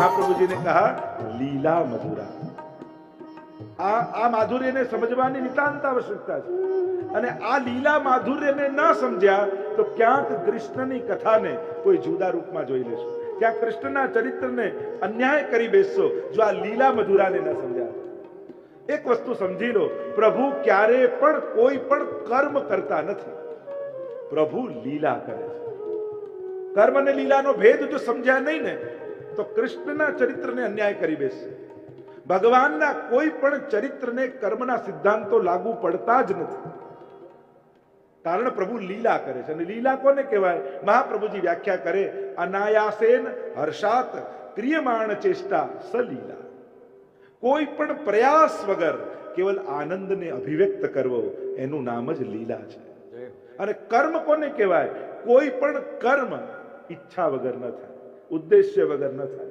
महाप्रभु जी ने कहा लीला मधुरा આ આ માધુર્યને સમજવાની નિતાંત આવશ્યકતા છે અને આ લીલા માધુર્યને ન સમજ્યા તો ક્યાંક કૃષ્ણની કથાને કોઈ જુદા રૂપમાં જોઈ લેશો ક્યાંક કૃષ્ણના ચરિત્રને અન્યાય કરી બેસશો જો આ લીલા મધુરાને ન સમજ્યા એક વસ્તુ સમજી લો પ્રભુ ક્યારે પણ કોઈ પણ કર્મ કરતા નથી પ્રભુ લીલા કરે છે કર્મ અને લીલાનો ભેદ જો સમજ્યા નહીં ને તો કૃષ્ણના ચરિત્રને અન્યાય કરી બેસશે ભગવાનના કોઈ પણ ચરિત્રને કર્મના સિદ્ધાંતો લાગુ પડતા જ નથી. કારણ પ્રભુ લીલા કરે છે. અને લીલા કોને કહેવાય? મહાપ્રભુજી વ્યાખ્યા કરે અનાયાસેન હર્ષાત ક્રિયમાણ ચેષ્ટા સલીલા કોઈ પણ પ્રયાસ વગર કેવલ આનંદને અભિવ્યક્ત કરવો એનું નામ જ લીલા છે. અને કર્મ કોને કહેવાય? કોઈ પણ કર્મ ઈચ્છા વગર ન થાય. ઉદ્દેશ્ય વગર ન થાય.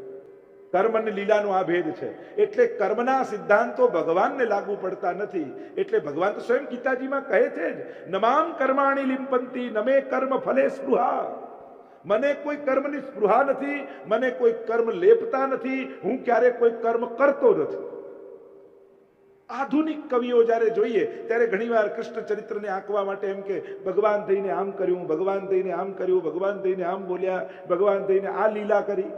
કર્મ અને લીલાનો આ ભેદ છે. એટલે કર્મના સિદ્ધાંતો ભગવાનને લાગુ પડતા નથી. એટલે ભગવાન તો સ્વયં ગીતાજીમાં કહે છે જ, નમામ કર્માણી લિંપંતી નમે કર્મ ફલે સ્પૃહા. મને કોઈ કર્મની સ્પૃહા નથી, મને કોઈ કર્મ લેપતા નથી, હું ક્યારે કોઈ કર્મ કરતો નથી. આધુનિક કવિઓ જ્યારે જોઈએ, ત્યારે ઘણીવાર કૃષ્ણ ચરિત્રને આંકવા માટે એમ કે, ભગવાન થઈને આમ કર્યું, ભગવાન થઈને આમ કર્યું, ભગવાન થઈને આમ બોલ્યા, ભગવાન થઈને આ લીલા કરી.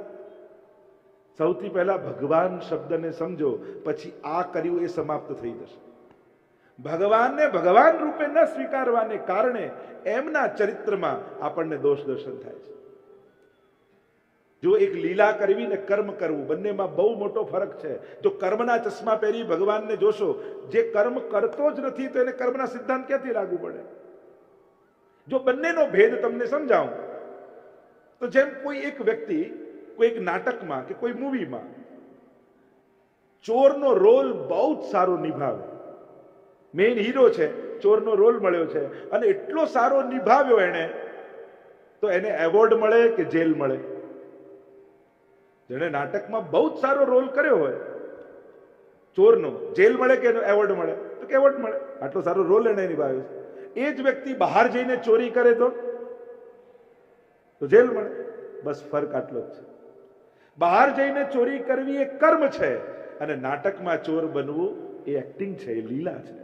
સૌથી પહેલા ભગવાન શબ્દને સમજો, પછી આ કર્યું એ સમાપ્ત થઈ જશે. ભગવાનને ભગવાન રૂપે ન સ્વીકારવાને કારણે એમના ચરિત્રમાં આપણને દોષ દર્શન થાય છે. જો એક લીલા કરવી ને કર્મ કરવું, બંનેમાં બહુ મોટો ફરક છે. જો કર્મના ચશ્મા પહેરી ભગવાનને જોશો, જે કર્મ કરતો જ નથી, તો એને કર્મના સિદ્ધાંત ક્યાંથી લાગુ પડે? જો બંનેનો ભેદ તમને સમજાવું, તો જેમ કોઈ એક વ્યક્તિ કોઈ એક નાટકમાં કે કોઈ મૂવીમાં ચોરનો રોલ બહુ જ સારો નિભાવે. મેઇન હીરો છે, ચોરનો રોલ મળ્યો છે, અને એટલો સારો નિભાવ્યો એણે, તો એને એવોર્ડ મળે કે જેલ મળે? જેણે નાટકમાં બહુ જ સારો રોલ કર્યો હોય, ચોરનો, જેલ મળે કે એવોર્ડ મળે? તો કે એવોર્ડ મળે? આટલો સારો રોલ એને નિભાવ્યો છે. એ જ વ્યક્તિ બહાર જઈને ચોરી કરે તો? તો જેલ મળે. બસ ફરક આટલો જ છે. બહાર જઈને ચોરી કરવી એ કર્મ છે અને નાટકમાં ચોર બનવું એ એક્ટિંગ છે, એ લીલા છે.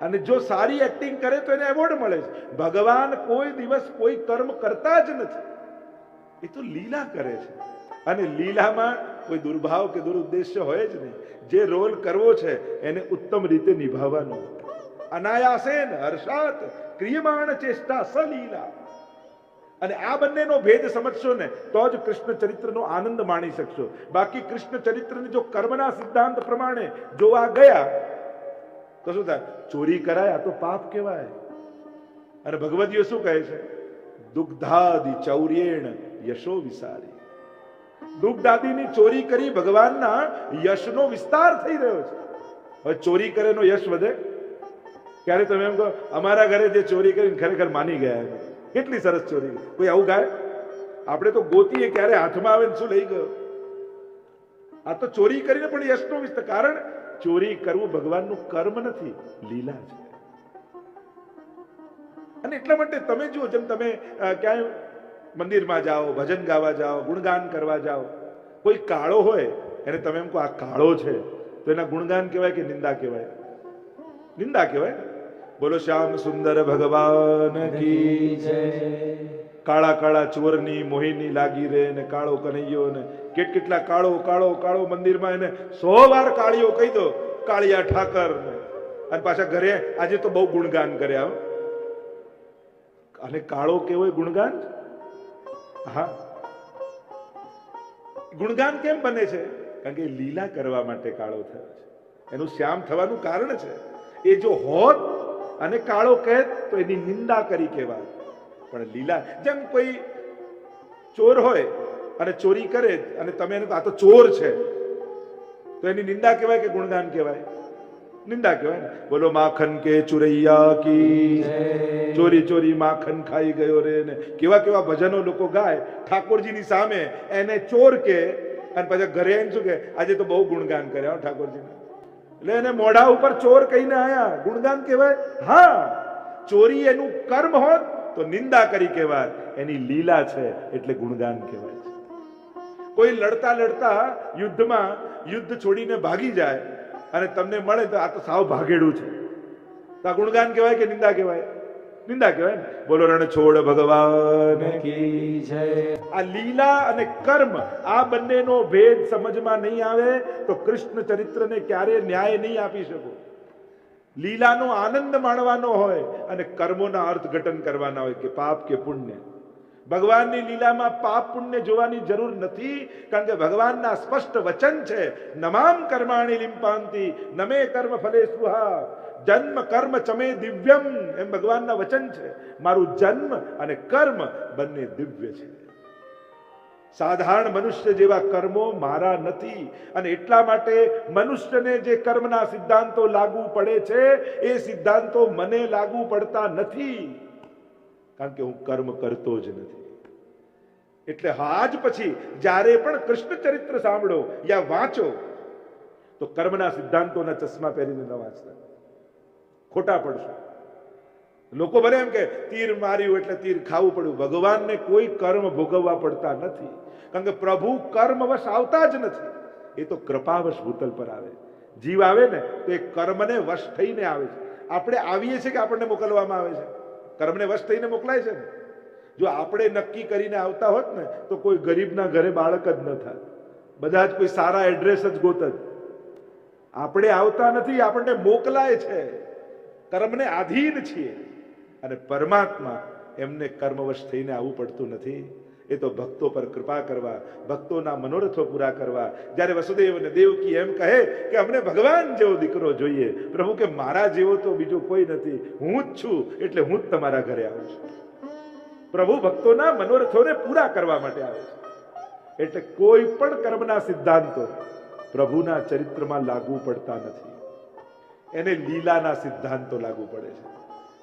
અને જો સારી એક્ટિંગ કરે તો એને એવોર્ડ મળે છે. ભગવાન કોઈ દિવસ કોઈ કર્મ કરતા જ નથી. એ તો લીલા કરે છે. અને લીલામાં કોઈ દુર્ભાવ કે દુરુદ્દેશ્ય હોય જ નહીં. જે રોલ કરવો છે, એને ઉત્તમ રીતે નિભાવવાનો. અનાયાસેન હર્ષાત ક્રિયમાણ ચેષ્ટા સલીલા. અને આ બંનેનો ભેદ સમજશો ને, તો જ કૃષ્ણ ચરિત્રનો આનંદ માણી શકશો. બાકી કૃષ્ણ ચરિત્રને જો કર્મના સિદ્ધાંત પ્રમાણે જોવા ગયા, તો શું થાય? ચોરી કરાય તો પાપ કહેવાય. અને ભગવદીઓ શું કહે છે? દુગ્ધાદિ ચૌર્યેણ યશો વિસારી. દુગ્ધાદિની ચોરી કરી ભગવાનના યશનો વિસ્તાર થઈ રહ્યો છે. હવે ચોરી કરે એનો યશ વધે? ક્યારે તમે એમ કહો, અમારા ઘરે જે ચોરી કરીને ખરેખર માની ગયા. કેટલી સરસ ચોરી. કોઈ આવું ગાય? આપણે તો ગોતીએ ક્યારે હાથમાં આવે ને શું લઈ ગયો? આ તો ચોરી કરીને પણ યશનો વિસ્તાર કારણ ચોરી કરવું ભગવાનનું કર્મ નથી, લીલા છે. અને એટલા માટે તમે જુઓ, જેમ તમે ક્યાંય મંદિરમાં જાઓ, ભજન ગાવા જાઓ, ગુણગાન કરવા જાઓ. કોઈ કાળો હોય, એને તમે એમ કહો, આ કાળો છે. તો એના ગુણગાન કહેવાય કે નિંદા કહેવાય? નિંદા કહેવાય બોલો, શ્યામ સુંદર ભગવાન કી કાળા કાળા ચોરની મોહિની લાગી રે ને કાળો કનૈયો ને કેટ કેટલા કાળો કાળો કાળો મંદિરમાં એને સો વાર કાળીઓ કહી દો, કાળિયા ઠાકર અને પાછા ઘરે આજે તો બહુ ગુણગાન કર્યા. અને કાળો કેવો ગુણગાન? હા. ગુણગાન કેમ બને છે? કારણ કે લીલા કરવા માટે કાળો થયો છે. એનું શ્યામ થવાનું કારણ છે. એ જો હોત અને કાળો કહેત તો એની નિંદા કરી કહેવાય. પણ લીલા, જેમ કોઈ ચોર હોય અને ચોરી કરે અને તમે એને આ તો ચોર છે. તો એની નિંદા કહેવાય કે ગુણગાન કહેવાય? નિંદા કહેવાય ને બોલો માખન કે ચુરૈયા કી ચોરી ચોરી માખન ખાઈ ગયો રે ને કેવા કેવા ભજનો લોકો ગાય ઠાકોરજીની સામે એને ચોર કે અને પછી ઘરે એમ શું કે આજે તો બહુ ગુણગાન કર્યા ઠાકોરજીને એટલે એને મોઢા ઉપર ચોર કહીને આયા ગુણગાન કહેવાય હા ચોરી એનું કર્મ હોત તો નિંદા કરી કહેવાય એની લીલા છે એટલે ગુણગાન કહેવાય કોઈ લડતા લડતા યુદ્ધમાં યુદ્ધ છોડીને ભાગી જાય અને તમને મળે તો આ તો સાવ ભાગેડું છે. તો આ ગુણગાન કહેવાય કે નિંદા કહેવાય? નિંદા કહેવાય ને? બોલો રણ છોડ ભગવાન. કી જય. આ લીલા અને કર્મ આ બંનેનો ભેદ સમજમાં નહીં આવે તો કૃષ્ણ ચરિત્રને ક્યારે ન્યાય નહીં આપી શકો. લીલાનો આનંદ માણવાનો હોય અને કર્મોના અર્થઘટન કરવાના હોય કે પાપ કે પુણ્ય. ભગવાનની લીલામાં પાપ પુણ્ય જોવાની જરૂર નથી, કારણ કે ભગવાનના સ્પષ્ટ વચન છે, નમામ કર્માણી લિંપાંતિ, નમે કર્મ ફલે સુહા જન્મ કર્મ ચમે દિવ્યમ, એમ ભગવાનના વચન છે. મારું જન્મ અને કર્મ બંને દિવ્ય છે. સાધારણ મનુષ્ય જેવા કર્મો મારા નથી, અને એટલા માટે મનુષ્યને જે કર્મના સિદ્ધાંતો લાગુ પડે છે, એ સિદ્ધાંતો મને લાગુ પડતા નથી. કારણ કે હું કર્મ કરતો જ નથી. એટલે આજ પછી જ્યારે પણ કૃષ્ણ ચરિત્ર સાંભળો યા વાંચો, તો કર્મના સિદ્ધાંતોના ચશ્મા પહેરીને ન વાંચતા. ખોટા પડશો. લોકો ભલે એમ કે, તીર માર્યું એટલે તીર ખાવું પડ્યું. ભગવાનને કોઈ કર્મ ભોગવવા પડતા નથી. કારણ કે પ્રભુ કર્મવશ આવતા જ નથી. એ તો કૃપાવશ ભૂતલ પર આવે. જીવ આવે ને, તો એ કર્મને વશ થઈને આવે છે. આપણે આવીએ છીએ કે આપણને મોકલવામાં આવે છે? કર્મને વશ થઈને મોકલાય છે ને? જો આપણે નક્કી કરીને આવતા હોત ને, તો કોઈ ગરીબના ઘરે બાળક જ ન થાય બધા જ કોઈ સારા એડ્રેસ જ ગોત જ આપણે આવતા નથી, આપણને મોકલાય છે. કર્મને આધીન છીએ. અને પરમાત્મા એમને કર્મવશ થઈને આવવું પડતું નથી. એ તો ભક્તો પર કૃપા કરવા, ભક્તોના મનોરથો પૂરા કરવા. જ્યારે વસુદેવ અને દેવકી એમ કહે કે અમને ભગવાન જેવો દીકરો જોઈએ. પ્રભુ કે મારા જેવો તો બીજો કોઈ નથી. હું જ છું, એટલે હું જ તમારા ઘરે આવું છું. પ્રભુ ભક્તોના મનોરથોને પૂરા કરવા માટે આવે છે. એટલે કોઈ પણ કર્મના સિદ્ધાંતો પ્રભુના ચરિત્રમાં લાગુ પડતા નથી. એને લીલાના સિદ્ધાંતો લાગુ પડે છે.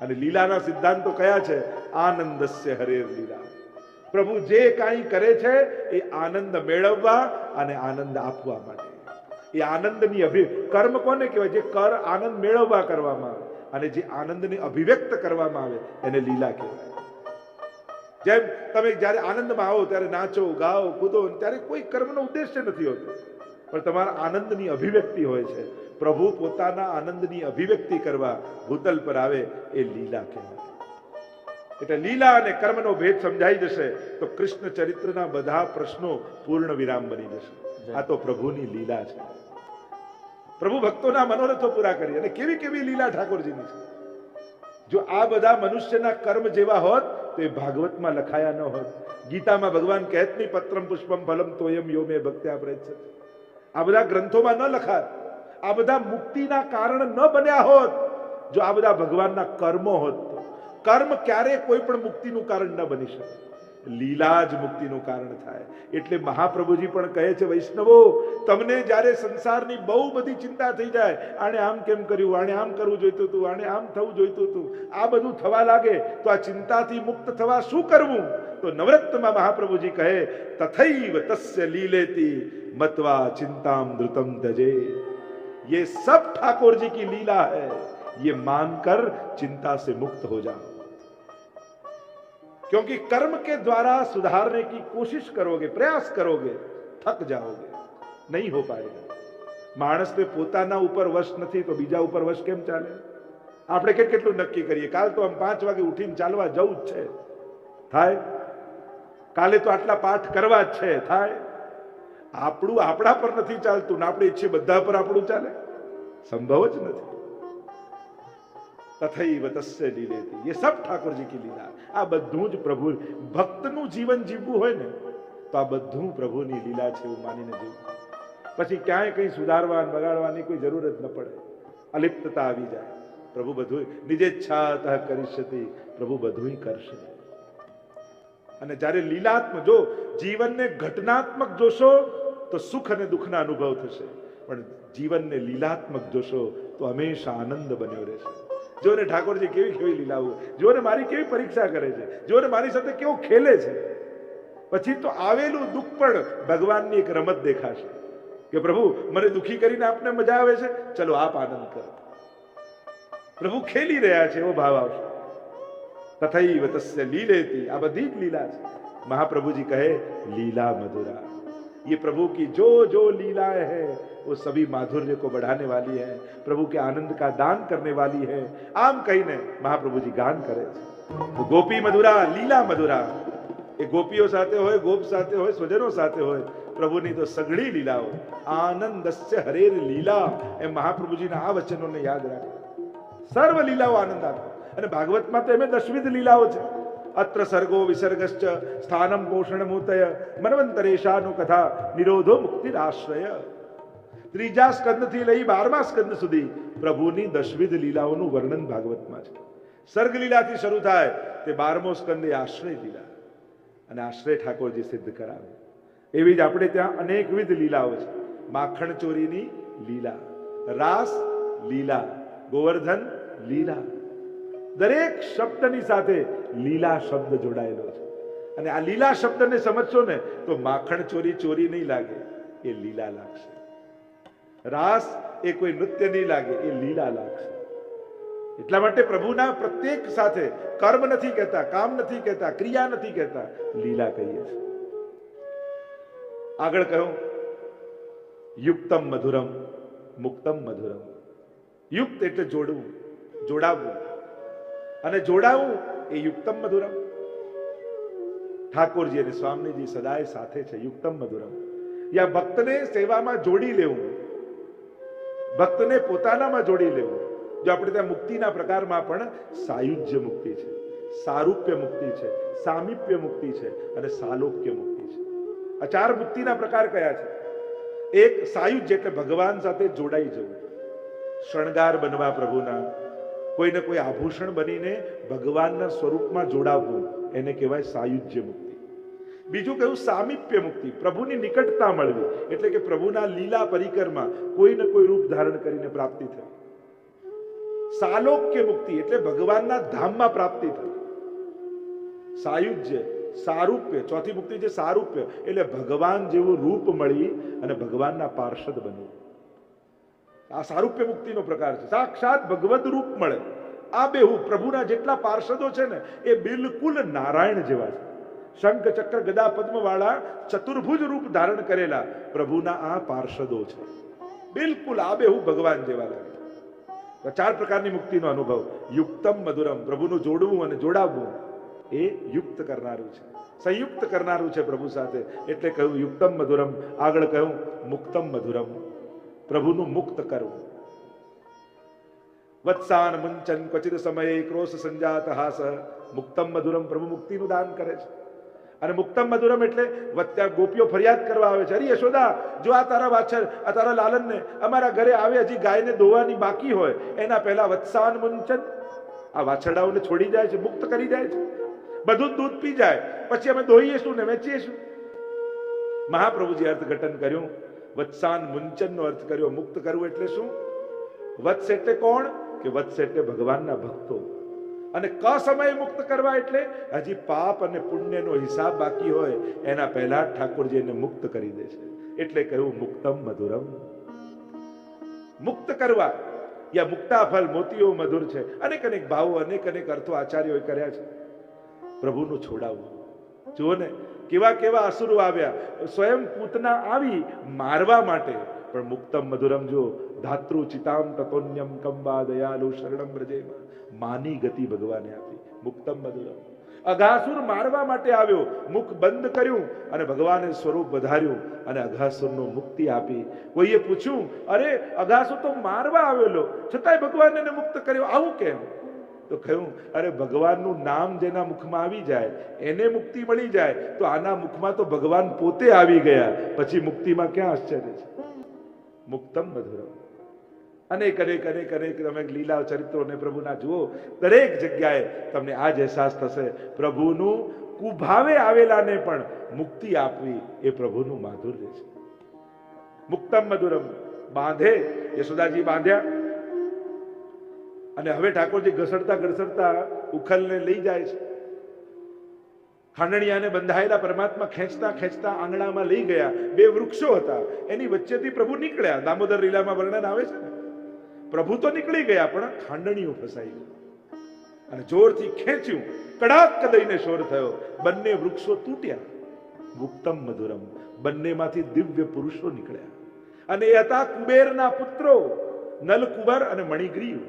અને લીલાના સિદ્ધાંતો કયા છે? આનંદસ્ય હરેર લીલા. પ્રભુ જે કાંઈ કરે છે એ આનંદ મેળવવા અને આનંદ આપવા માટે. એ આનંદની અભિ, કર્મ કોને કહેવાય? જે કર આનંદ મેળવવા કરવામાં આવે અને જે આનંદને અભિવ્યક્ત કરવામાં આવે એને લીલા કહેવાય. જેમ તમે જ્યારે આનંદમાં આવો ત્યારે નાચો, ગાઓ, કૂદો, ત્યારે કોઈ કર્મનો ઉદ્દેશ્ય નથી હોતો. પણ તમારા આનંદની અભિવ્યક્તિ હોય છે. પ્રભુ પોતાના આનંદની અભિવ્યક્તિ કરવા ભૂતલ પર આવે એ લીલા કહેવાય. એટલે લીલા અને કર્મનો ભેદ સમજાઈ જશે તો કૃષ્ણ ચરિત્રના બધા પ્રશ્નો પૂર્ણ વિરામ બની જશે. આ તો પ્રભુની લીલા છે. પ્રભુ ભક્તોના મનોરથો પૂરા કરી અને કેવી કેવી લીલા ઠાકોરજીની છે? જો આ બધા મનુષ્યના કર્મ જેવા હોત તો એ ભાગવતમાં લખાયા ન હોત. ગીતામાં ભગવાન કહેત નહીં પત્રમ પુષ્પમ ફલમ તોયમ યો મે ભક્ત્યા પ્રેત આ બધા ગ્રંથોમાં ન લખાત. આ બધા મુક્તિના કારણ ન બન્યા હોત. જો આ બધા ભગવાનના કર્મો હોત તો. કર્મ ક્યારે કોઈ પણ મુક્તિનું કારણ ન બની શકે લીલા જ મુક્તિનું કારણ થાય એટલે મહાપ્રભુજી પણ કહે છે વૈષ્ણવો તમને જ્યારે સંસારની બહુ બધી ચિંતા થઈ જાય આણે આમ કેમ કર્યું આણે આમ કરવું જોઈતું હતું આણે આમ થવું જોઈતું હતું આ બધું થવા લાગે તો આ ચિંતાથી મુક્ત થવા શું કરવું તો નવરત્નમાં મહાપ્રભુજી કહે તથૈવ તસ્ય લીલેતી મત્વા ચિંતામ ધૃતમ તજે ये सब ठाकुर जी की लीला है ये मानकर चिंता से मुक्त हो जाओ क्योंकि कर्म के द्वारा सुधारने की कोशिश करोगे प्रयास करोगे थक जाओगे नहीं हो पाएगा માણસને પોતાના ઉપર વશ નથી તો બીજા ઉપર વશ કેમ ચાલે આપણે કેટ કેટલું નક્કી કરીએ કાલ તો આમ પાંચ વાગે ઉઠીને ચાલવા જવું જ છે થાય કાલે તો આટલા પાઠ કરવા જ છે થાય આપણું આપણા પર નથી ચાલતું ને આપણે ઈચ્છીએ બધા પર આપણું ચાલે સંભવ જ નથી તથૈવ તસ્ય લીલેતી. એ સબ ઠાકોરજી કી લીલા. આ બધું જ પ્રભુ ભક્તનું જીવન જીવવું હોય ને, તો આ બધું પ્રભુની લીલા છે એવું માનીને જીવવું પછી ક્યાંય કંઈ સુધારવા બગાડવાની કોઈ જરૂર જ ન પડે. અલિપ્તતા આવી જાય. પ્રભુ બધું નિજે ઈચ્છા કરીશતી પ્રભુ બધું કરશે. અને જ્યારે લીલાત્મક જો જીવનને ઘટનાત્મક જોશો, તો સુખ અને દુઃખના અનુભવ થશે. પણ જીવનને લીલાત્મક જોશો, તો હંમેશા આનંદ બન્યો રહેશે. જોને ઠાકોરજી કેવી કેવી લીલાઓ જોને મારી કેવી પરીક્ષા કરે છે. જોને મારી સાથે કેવો ખેલે છે. પછી તો આવેલું દુઃખ પણ ભગવાનની એક રમત દેખાશે કે પ્રભુ, મને દુઃખી કરીને આપને મજા આવે છે? ચલો, આપ આનંદ કરો. પ્રભુ ખેલી રહ્યા છે, એવો ભાવ આવશે. તસ્ય લીલેતી. આ બધી જ લીલા છે. મહાપ્રભુજી કહે, લીલા મધુરા. ये प्रभु की जो जो लीलाएं हैं वो सभी माधुर्य को बढ़ाने वाली है प्रभु के आनंद का दान करने वाली है આમ કહીને મહાપ્રભુજી ગાન કરે છે તો ગોપી મધુરા લીલા મધુરા એ ગોપીઓ સાથે હોય ગોપ સાથે હોય સ્વજનો સાથે હોય પ્રભુની તો સઘળી લીલાઓ આનંદસ્ય હરેર લીલા એમ મહાપ્રભુજીના આ વચનોને યાદ રાખો સર્વ લીલાઓ આનંદ આપે અને ભાગવતમાં તો એમ દશવિધ લીલાઓ છે અત્ર સર્ગો વિસર્ગશ્ચ સ્થાનમ પોષણમૂતય મનવંતરેશાનુ કથા નિરોધો મુક્તિરાશ્રય ત્રીજા સ્કંદથી લઈ બારમા સ્કંદ સુધી પ્રભુની દશવિધ લીલાઓનું વર્ણન ભાગવતમાં છે સર્ગ લીલાથી શરૂ થાય તે બારમો સ્કંદ એ આશ્રય લીલા અને આશ્રય ઠાકોરજી સિદ્ધ કરાવે એવી જ આપણે ત્યાં અનેકવિધ લીલાઓ છે માખણ ચોરીની લીલા રાસ લીલા ગોવર્ધન લીલા દરેક શબ્દની સાથે લીલા શબ્દ જોડાયેલો છે. અને આ લીલા શબ્દને સમજશો ને, તો માખણ ચોરી ચોરી નહીં લાગે, એ લીલા લાગશે. રાસ એ કોઈ નૃત્ય નહીં લાગે, એ લીલા લાગશે. એટલા માટે પ્રભુના પ્રત્યેક સાથે કર્મ નથી કહેતા, કામ નથી કહેતા, ક્રિયા નથી કહેતા, લીલા કહીએ છીએ. આગળ કહ્યું યુક્તમ મધુરમ, મુક્તમ મધુરમ. યુક્ત એટલે જોડવું, જોડાવવું. અને જોડાવું એ યુક્તમ મધુરમ. ઠાકોરજી અને સ્વામીજી સદાય સાથે છે, યુક્તમ મધુરમ. યા ભક્તને સેવામાં જોડી લેવું, ભક્તને પોતાનામાં જોડી લેવું. જો આપણે ત્યાં મુક્તિના પ્રકારમાં પણ સાયુજ્ય મુક્તિ છે, સારૂપ્ય મુક્તિ છે, સામીપ્ય મુક્તિ છે અને સાલોક્ય મુક્તિ છે. આ ચાર મુક્તિના પ્રકાર કયા છે? એક સાયુજ્ય એટલે ભગવાન સાથે જોડાઈ જવું. શણગાર બનવા પ્રભુના કોઈને કોઈ આભૂષણ બનીને ભગવાનના સ્વરૂપમાં જોડાવવું, એને કહેવાય સાયુજ્ય મુક્તિ. બીજું કહ્યું સામીપ્ય મુક્તિ, પ્રભુની નિકટતા મળવી, એટલે કે પ્રભુના લીલા પરિકરમાં કોઈને કોઈ રૂપ ધારણ કરીને પ્રાપ્તિ થઈ. સાલોક્ય મુક્તિ એટલે ભગવાનના ધામમાં પ્રાપ્તિ થઈ. સાયુજ્ય, સારૂપ્ય, ચોથી મુક્તિ છે સારૂપ્ય, એટલે ભગવાન જેવું રૂપ મળી અને ભગવાનના પાર્ષદ બનવું આ સારૂપ્ય મુક્તિનો પ્રકાર છે. સાક્ષાત ભગવદ રૂપ મળે. આ બેહુ પ્રભુના જેટલા પાર્ષદો છે ને, એ બિલકુલ નારાયણ જેવા છે. શંખ ચક્ર ગદા પદ્મવાળા ચતુર્ભુજ રૂપ ધારણ કરેલા પ્રભુના આ પાર્ષદો છે. બિલકુલ આ બેહુ ભગવાન જેવા લાગે ચાર પ્રકારની મુક્તિનો અનુભવ. યુક્તમ મધુરમ, પ્રભુનું જોડવું અને જોડાવવું. એ યુક્ત કરનારું છે. સંયુક્ત કરનારું છે પ્રભુ સાથે. એટલે કહ્યું, યુક્તમ મધુરમ. આગળ કહ્યું, મુક્તમ મધુરમ. પ્રભુનું મુક્ત કરવું. વત્સાન મુંચન ક્વચિત સમયે ક્રોશ સંજાત હાસ મુક્તમ મધુરમ પ્રભુ મુક્તિનું દાન કરે છે. અને મુક્તમ મધુરમ એટલે વત્યા ગોપીઓ ફરિયાદ કરવા આવે છે. અરે યશોદા, જો આ તારા વાછર, આ તારા લાલનને અમારા ઘરે આવે, હજી ગાયને ધોવાની બાકી હોય, એના પહેલા વત્સાન મુંચન આ વાછરડાઓને છોડી જાય છે, મુક્ત કરી જાય છે. બધું દૂધ પી જાય. પછી અમે દોહીએશું ને વેચીએશું મહાપ્રભુજી અર્થઘટન કર્યું. વત્સાન મુંચનનો અર્થ કર્યો મુક્ત કરવું એટલે શું? વત્સ એટલે કોણ? કે વત્સ એટલે ભગવાનના ભક્તો. અને ક સમયે મુક્ત કરવા એટલે હજી પાપ અને પુણ્યનો હિસાબ બાકી હોય, એના પહેલા ઠાકોરજી એને મુક્ત કરી દે છે. એટલે કહ્યું મુક્તમ મધુરમ. મુક્ત કરવા. યા મુક્તા ફલ મોતીઓ મધુર છે. અનેક અનેક ભાવો, અનેક અનેક અર્થો આચાર્યોએ કર્યા છે. પ્રભુનું છોડાવવું. જુઓ ને કેવા કેવા અસુરો આવ્યા. સ્વયં પૂતના આવી મારવા માટે. પણ મુક્તમ મધુરમ જો ધાતૃ ચિતામ તતોન્યમ કંબા દયાલુ શરણમ બ્રજે માની ગતિ ભગવાને આપી. મુક્તમ મધુરમ. અઘાસુર મારવા માટે આવ્યો. મુખ બંધ કર્યું અને ભગવાને સ્વરૂપ વધાર્યું અને અઘાસુરનો મુક્તિ આપી. કોઈએ પૂછ્યું, અરે, અઘાસુર તો મારવા આવેલો. છતાંય ભગવાન એને મુક્ત કર્યો. આવું કેમ? તો કહ્યું, અરે, ભગવાનનું નામ જેના મુખમાં આવી જાય, એને મુક્તિ મળી જાય, તો આના મુખમાં તો ભગવાન પોતે આવી ગયા. પછી મુક્તિમાં ક્યાં આશ્ચર્ય છે? મુક્તમ મધુરમ. અનેક અનેક અનેક અનેક તમે લીલા ચરિત્રોને પ્રભુના જુઓ, દરેક જગ્યાએ તમને આ જ અહેસાસ થશે. પ્રભુનું કુભાવે આવેલાને પણ મુક્તિ આપવી એ પ્રભુનું માધુર્ય છે. મુક્તમ મધુરમ બાંધે, યશોદાજી બાંધ્યા અને હવે ઠાકોરજી ઘસડતા ઘસડતા ઉખલને લઈ જાય છે. ખાંડણિયાને બંધાયેલા પરમાત્મા ખેંચતા ખેંચતા આંગણામાં લઈ ગયા. બે વૃક્ષો હતા. એની વચ્ચેથી પ્રભુ નીકળ્યા. દામોદર લીલામાં વર્ણન આવે છે પ્રભુ તો નીકળી ગયા, પણ ખાંડણીઓ ફસાઈ અને જોરથી ખેંચ્યું. કડાક દઈને શોર થયો. બંને વૃક્ષો તૂટ્યા. મુક્તમ મધુરમ. બંનેમાંથી દિવ્ય પુરુષો નીકળ્યા. અને એ હતા કુબેરના પુત્રો નલકુબર અને મણિગ્રીવ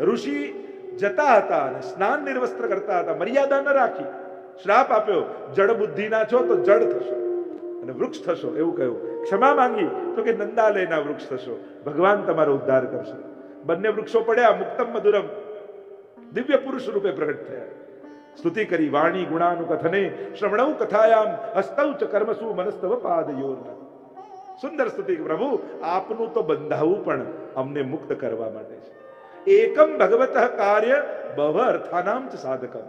ઋષિ જતા હતા અને સ્નાન નિર્વસ્ત્ર કરતા હતા. મર્યાદા ન રાખી. શ્રાપ આપ્યો, જડ બુદ્ધિના છો તો જડ થશો. અને વૃક્ષ થશો, એવું કહ્યું. ક્ષમા માંગી તો કે નંદાલયના વૃક્ષ થશો. ભગવાન તમારો ઉદ્ધાર કરશે. બંને વૃક્ષો પડ્યા, મુક્તમ મધુરમ. દિવ્ય પુરુષ રૂપે પ્રગટ થયા. સ્તુતિ કરી, વાણી, ગુણાનુકથને શ્રવણૌ કથાયામ હસ્તવ ચ કર્મસુ મનસ્તવ પાદયોર સુંદર સ્તુતિ, પ્રભુ, આપનું તો બંધાવું પણ અમને મુક્ત કરવા માટે છે. એકમ ભગવત કાર્ય બવ અર્થાનામ ચ સાધકમ.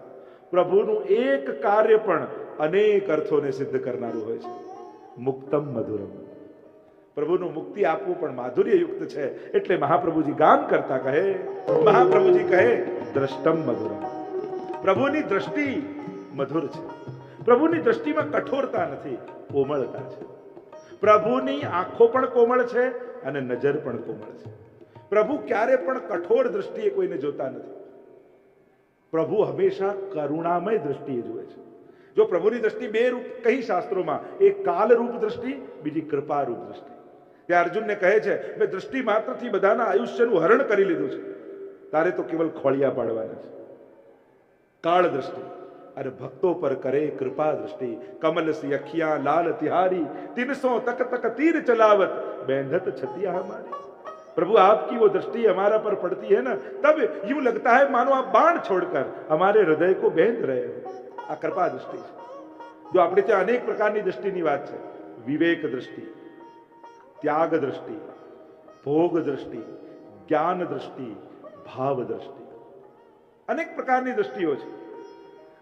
પ્રભુનું એક કાર્ય પણ અનેક અર્થોને સિદ્ધ કરનારું હોય છે. મુક્તમ મધુરમ. પ્રભુનું મુક્તિ આપવું પણ માધુર્યયુક્ત છે. એટલે મહાપ્રભુજી ગાન કરતા કહે, મહાપ્રભુજી કહે, દ્રષ્ટમ મધુરમ. પ્રભુની દ્રષ્ટિ મધુર છે. પ્રભુની દ્રષ્ટિમાં કઠોરતા નથી, કોમળતા છે. પ્રભુની આંખો પણ કોમળ છે અને નજર પણ કોમળ છે. પ્રભુ ક્યારે પણ કઠોર દ્રષ્ટિએ કોઈને જોતા નથી. પ્રભુ હંમેશા કરુણામય દ્રષ્ટિએ જુએ છે. જો પ્રભુની દ્રષ્ટિ બે રૂપ કહી શાસ્ત્રોમાં? એક કાલરૂપ દ્રષ્ટિ, બીજી કૃપારૂપ દ્રષ્ટિ. તે અર્જુનને કહે છે, મેં દ્રષ્ટિ માત્રથી બધાના આયુષ્યનું હરણ કરી લીધું છે. તારે તો કેવલ ખોળિયા પાડવાના છે. કાળ દ્રષ્ટિ, અરે ભક્તો પર કરે કૃપા દ્રષ્ટિ. કમલ સી અખિયા, લાલ તિહારી તિનસો તક તક તીર ચલાવત, બેંધત છતિયા મારી. प्रभु आपकी वो दृष्टि हमारा पर पड़ती है ना तब यूं लगता है मानो आप बाण छोड़कर हमारे हृदय को बेंध रहे हो આ કૃપા દ્રષ્ટિ છે જો આપણે ત્યાં અનેક પ્રકારની દ્રષ્ટિની વાત છે વિવેક દ્રષ્ટિ ત્યાગ દ્રષ્ટિ ભોગ દ્રષ્ટિ જ્ઞાન દ્રષ્ટિ ભાવ દ્રષ્ટિ અનેક પ્રકારની દ્રષ્ટિઓ છે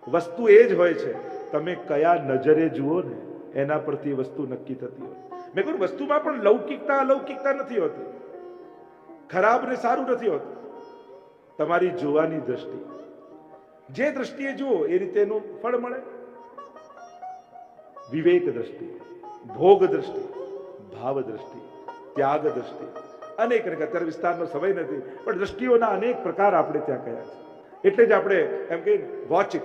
વસ્તુ એ જ હોય છે તમે કયા નજરે જુઓ ને એના પરથી એ વસ્તુ નક્કી થતી હોય મેં કહ્યું વસ્તુમાં પણ લૌકિકતા અલૌકિકતા નથી હોતી ખરાબ ને સારું નથી હોતું. તમારી જોવાની દ્રષ્ટિ. જે દ્રષ્ટિએ જુઓ, એ રીતે એનું ફળ મળે. વિવેક દ્રષ્ટિ, ભોગ દ્રષ્ટિ, ભાવ દ્રષ્ટિ, ત્યાગ દ્રષ્ટિ. અનેક અત્યારે વિસ્તારનો સમય નથી, પણ દ્રષ્ટિઓના અનેક પ્રકાર આપણે ત્યાં કયા છે. એટલે જ આપણે એમ કહીએ વોચ ઇટ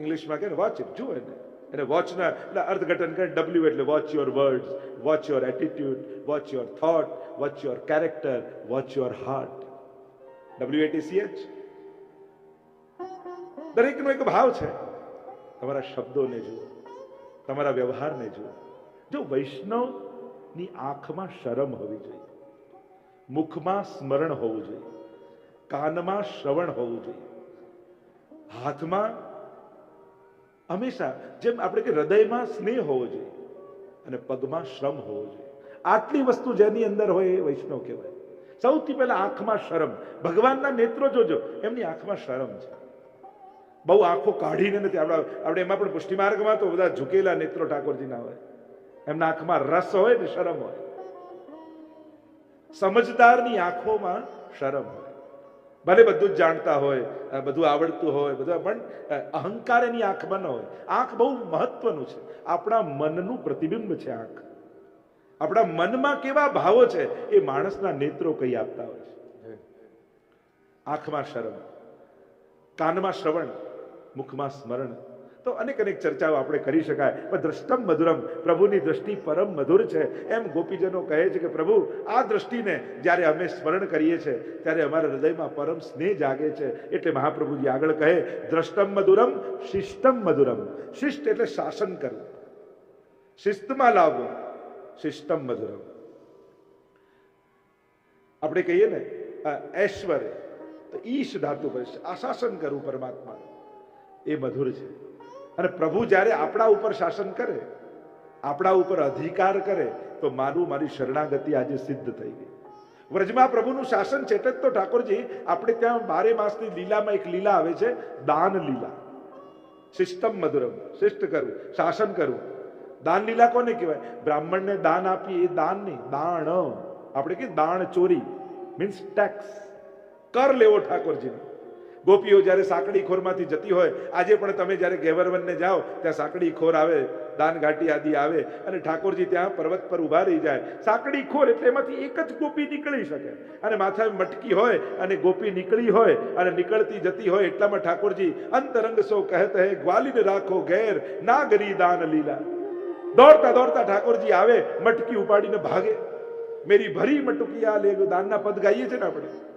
ઇંગ્લિશમાં ને વોચ ઇટ જુઓ એને. એને વોચના એટલે અર્થઘટન કરે ડબલ્યુ એટલે watch your words watch your attitude watch your thought watch your character watch your heart W A T C દરેકનો એક ભાવ છે. તમારા શબ્દોને જુઓ, તમારા વ્યવહારને જુઓ. જો વૈષ્ણવની આંખમાં શરમ હોવી જોઈએ, મુખમાં સ્મરણ હોવું જોઈએ, કાનમાં શ્રવણ હોવું જોઈએ, હાથમાં હંમેશા જેમ આપણે કે હૃદયમાં સ્નેહ હોવો જોઈએ અને પગમાં શ્રમ હોવો જોઈએ. આટલી વસ્તુ જેની અંદર હોય એ વૈષ્ણવ કહેવાય. સૌથી પહેલા આંખમાં શરમ. ભગવાનના નેત્રો જોજો. એમની આંખમાં શરમ છે. બહુ આંખો કાઢીને નથી. આપણા આપણે એમાં પણ પુષ્ટિમાર્ગમાં તો બધા ઝુકેલા નેત્રો ઠાકોરજીના હોય. એમના આંખમાં રસ હોય ને શરમ હોય. સમજદારની આંખોમાં શરમ હોય. ભલે બધું જ જાણતા હોય બધું આવડતું હોય, બધા પણ અહંકાર એની આંખમાં ન હોય. આંખ બહુ મહત્વનું છે. આપણા મનનું પ્રતિબિંબ છે આંખ. આપણા મનમાં કેવા ભાવો છે એ માણસના નેત્રો કહી આપતા હોય છે. આંખમાં શરમ, કાનમાં શ્રવણ, મુખમાં સ્મરણ. તો અનેક અનેક ચર્ચાઓ આપણે કરી શકાય. પણ દ્રષ્ટમ મધુરમ, પ્રભુની દ્રષ્ટિ પરમ મધુર છે. એમ ગોપીજનો કહે છે કે, પ્રભુ, આ દ્રષ્ટિને જ્યારે અમે સ્મરણ કરીએ છીએ, ત્યારે અમારા હૃદયમાં પરમ સ્નેહ જાગે છે. એટલે મહાપ્રભુજી આગળ કહે, દ્રષ્ટમ મધુરમ, શિષ્ટમ મધુરમ. શિષ્ટ એટલે શાસન કરવું. શિસ્તમાં લાવવું. શિષ્ટમ મધુરમ. આપણે કહીએ ને ઐશ્વર્ય. તો ઈશ ધાતુ પર આ આશાસન કરવું પરમાત્મા એ મધુર છે. અને પ્રભુ જ્યારે આપણા ઉપર શાસન કરે, આપણા ઉપર અધિકાર કરે, તો મારું, મારી શરણાગતિ આજે સિદ્ધ થઈ ગઈ. વ્રજમાં પ્રભુનું શાસન છે એટલે તો ઠાકોરજી, આપણે ત્યાં બારે માસની લીલામાં એક લીલા આવે છે, દાન લીલા. સિસ્ટમ મધુરમ, શિષ્ટ કરવું, શાસન કરવું. દાન લીલા કોને કહેવાય? બ્રાહ્મણને દાન આપીએ એ દાન નહીં, દાણ. આપણે કે દાણ ચોરી મીન્સ ટેક્સ કર લેવો ઠાકોરજીનો. ગોપીઓ જ્યારે સાંકડી ખોરમાંથી જતી હોય, આજે પણ તમે જ્યારે ગેવરવનને જાઓ, ત્યાં સાંકડી ખોર આવે દાનઘાટી આદિ આવે અને ઠાકોરજી ત્યાં પર્વત પર ઊભા રહી જાય. સાંકડી ખોર એટલે એમાંથી એક જ ગોપી નીકળી શકે. અને માથા મટકી હોય અને ગોપી નીકળી હોય અને નીકળતી જતી હોય એટલામાં ઠાકોરજી અંતરંગ સો કહેત હે, ગ્વાલીને રાખો ઘેર, નાગરી દાન લીલા. દોડતા દોડતા ઠાકોરજી આવે, મટકી ઉપાડીને ભાગે. મેરી ભરી મટુકિયા લે, દાનના પદ ગાઈએ છે ને આપણે?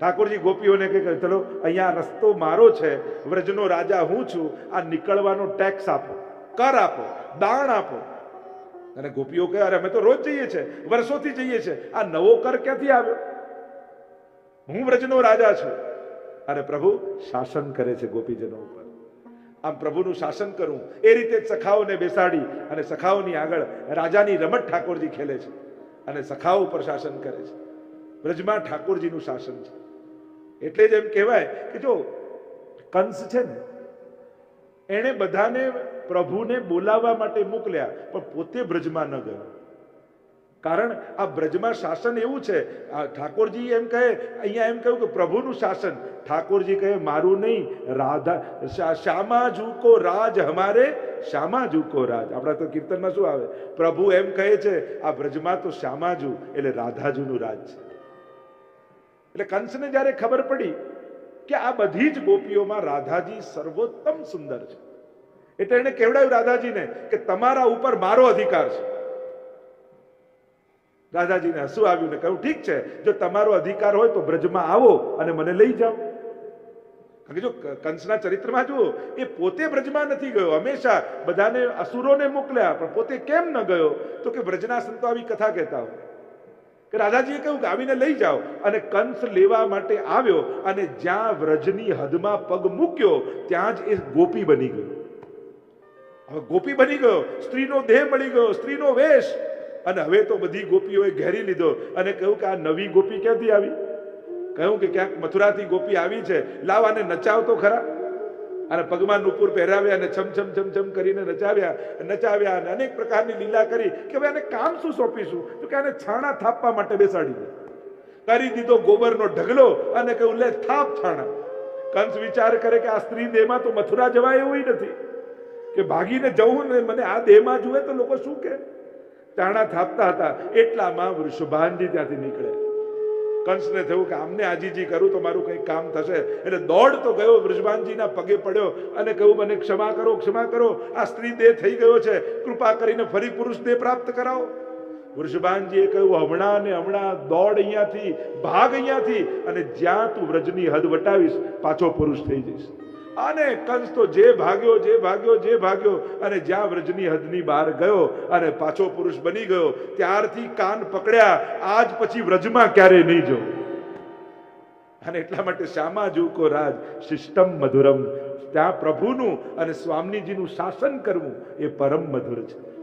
ઠાકોરજી ગોપીઓને કહે ચલો, અહીંયા રસ્તો મારો છે, વ્રજનો રાજા હું છું, આ નીકળવાનો ટેક્સ આપો, કર આપો દાણ આપો. અને ગોપીઓ કહે, અરે, અમે તો રોજ જઈએ છે વર્ષોથી જઈએ છે આ નવો કર ક્યાંથી આવ્યો? હું વ્રજનો રાજા છું. અને પ્રભુ, શાસન કરે છે ગોપીજનો ઉપર. આમ પ્રભુનું શાસન કરવું એ રીતે સખાઓને બેસાડી અને સખાઓની આગળ રાજાની રમત ઠાકોરજી ખેલે છે અને સખાઓ ઉપર શાસન કરે છે. વ્રજમાં ઠાકોરજીનું શાસન છે. એટલે જ એમ કહેવાય કે જો કંસ છે ને એણે બધાને પ્રભુને બોલાવવા માટે મોકલ્યા, પણ પોતે બ્રજમાં ન ગયો. કારણ આ બ્રજમાં શાસન એવું છે, આ ઠાકોરજી એમ કહે, અહીંયા એમ કહ્યું કે પ્રભુનું શાસન. ઠાકોરજી કહે, મારું નહીં, રાધા શ્યામા ઝૂકો રાજ, હમારે શ્યામા ઝૂકો રાજ. આપણા તો કીર્તનમાં શું આવે? પ્રભુ એમ કહે છે, આ બ્રજમાં તો શ્યામાજુ એટલે રાધાજુનું રાજ છે. એટલે કંસને જ્યારે ખબર પડી કે આ બધી જ ગોપીઓમાં રાધાજી સર્વોત્તમ સુંદર છે, એટલે એને કેવડાવ્યું રાધાજીને કે તમારા ઉપર મારો અધિકાર છે. રાધાજીને હસું આવ્યું ને કહ્યું, ઠીક છે, જો તમારો અધિકાર હોય તો બ્રજમાં આવો અને મને લઈ જાઓ. કારણ કે જો કંસના ચરિત્રમાં જુઓ, એ પોતે બ્રજમાં નથી ગયો, હંમેશા બધાને, અસુરોને મોકલ્યા, પણ પોતે કેમ ન ગયો? તો કે બ્રજના સંતો આવી કથા કહેતા હોય. કે રાધાજીએ કહ્યું કે આવીને લઈ જાઓ. અને કંસ લેવા માટે આવ્યો અને જ્યાં વ્રજની હદમાં પગ મૂક્યો, ત્યાં જ એ ગોપી બની ગયો. હવે ગોપી બની ગયો, સ્ત્રીનો દેહ મળી ગયો, સ્ત્રીનો વેશ. અને હવે તો બધી ગોપીઓએ ઘેરી લીધો અને કહ્યું કે આ નવી ગોપી ક્યાંથી આવી? કહ્યું કે ક્યાંક મથુરાથી ગોપી આવી છે. લાવ આને નચાવ તો ખરા. અને પગમાં નુપુર પહેરાવ્યા અને છમ છમ છમ છમ કરીને નચાવ્યા. નચાવ્યા અને અનેક પ્રકારની લીલા કરી કે હવે આને કામ શું સોંપીશું? તો કે આને છાણા થાપવા માટે બેસાડી દે. કરી દીધો ગોબરનો ઢગલો અને કહ્યું લે થાપ છાણા. કંસ વિચાર કરે કે આ સ્ત્રી દેહમાં તો મથુરા જવાય એવું નથી. કે ભાગીને જવું ને મને આ દેહમાં જુએ તો લોકો શું કે? તાણા થાપતા હતા. એટલામાં વૃષભાનજી ત્યાંથી નીકળે. કંસને થયું કે આમને આજીજી કરું તો મારું કંઈક કામ થશે. એટલે દોડ તો ગયો વૃષભાનજીના પગે પડ્યો અને કહ્યું, મને ક્ષમા કરો ક્ષમા કરો. આ સ્ત્રી દેહ થઈ ગયો છે. કૃપા કરીને ફરી પુરુષ દેહ પ્રાપ્ત કરાવો. વૃષભાનજીએ કહ્યું, હમણાં ને હમણાં દોડ અહીંયાથી, ભાગ અહીંયાથી અને જ્યાં તું વ્રજની હદ વટાવીશ, પાછો પુરુષ થઈ જઈશ. અને કંસ તો જે ભાગ્યો જે ભાગ્યો જે ભાગ્યો, અને જ્યાં વ્રજની હદની બહાર ગયો અને પાછો પુરુષ બની ગયો, ત્યારથી કાન પકડ્યા, આજ પછી વ્રજમાં ક્યારે નહીં જવું અને એટલા માટે શ્યામા જુકો રાજ, શિષ્ટમ મધુરમ. ત્યાં પ્રભુનું અને સ્વામીજીનું શાસન કરવું એ પરમ મધુર છે.